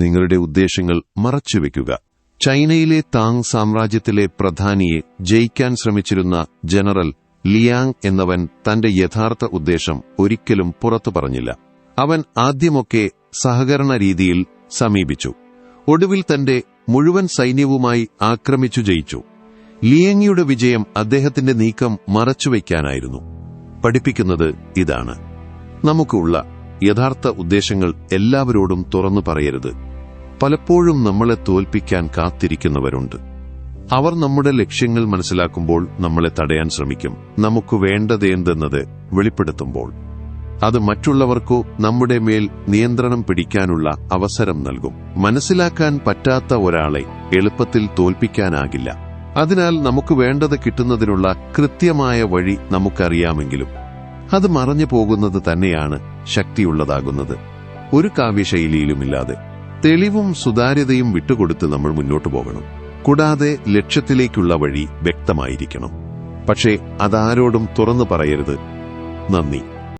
നിങ്ങളുടെ ഉദ്ദേശങ്ങൾ മറച്ചുവെക്കുക. ചൈനയിലെ താങ് സാമ്രാജ്യത്തിലെ പ്രധാനിയെ ജയിക്കാൻ ശ്രമിച്ചിരുന്ന ജനറൽ ലിയാങ് എന്നവൻ തന്റെ യഥാർത്ഥ ഉദ്ദേശം ഒരിക്കലും പുറത്തു പറഞ്ഞില്ല. അവൻ ആദ്യമൊക്കെ സഹകരണ രീതിയിൽ സമീപിച്ചു. ഒടുവിൽ തന്റെ മുഴുവൻ സൈന്യവുമായി ആക്രമിച്ചു ജയിച്ചു. ലിയങ്ങിയുടെ വിജയം അദ്ദേഹത്തിന്റെ നീക്കം മറച്ചുവെക്കാനായിരുന്നു. പഠിപ്പിക്കുന്നത് ഇതാണ്. നമുക്കുള്ള യഥാർത്ഥ ഉദ്ദേശങ്ങൾ എല്ലാവരോടും തുറന്നു പറയരുത്. പലപ്പോഴും നമ്മളെ തോൽപ്പിക്കാൻ കാത്തിരിക്കുന്നവരുണ്ട്. അവർ നമ്മുടെ ലക്ഷ്യങ്ങൾ മനസ്സിലാക്കുമ്പോൾ നമ്മളെ തടയാൻ ശ്രമിക്കും. നമുക്ക് വേണ്ടതെന്തെന്നത് വെളിപ്പെടുത്തുമ്പോൾ. അത് മറ്റുള്ളവർക്കോ നമ്മുടെ മേൽ നിയന്ത്രണം പിടിക്കാനുള്ള അവസരം നൽകും. മനസ്സിലാക്കാൻ പറ്റാത്ത ഒരാളെ എളുപ്പത്തിൽ തോൽപ്പിക്കാനാകില്ല. അതിനാൽ നമുക്ക് വേണ്ടത് കിട്ടുന്നതിനുള്ള കൃത്യമായ വഴി നമുക്കറിയാമെങ്കിലും അത് മറഞ്ഞു പോകുന്നത് തന്നെയാണ് ശക്തിയുള്ളതാകുന്നത്. ഒരു കാവ്യശൈലിയിലുമില്ലാതെ. തെളിവും സുതാര്യതയും വിട്ടുകൊടുത്ത് നമ്മൾ മുന്നോട്ടു പോകണം. കൂടാതെ ലക്ഷ്യത്തിലേക്കുള്ള വഴി വ്യക്തമായിരിക്കണം. പക്ഷേ അതാരോടും തുറന്നു പറയരുത്. നന്ദി.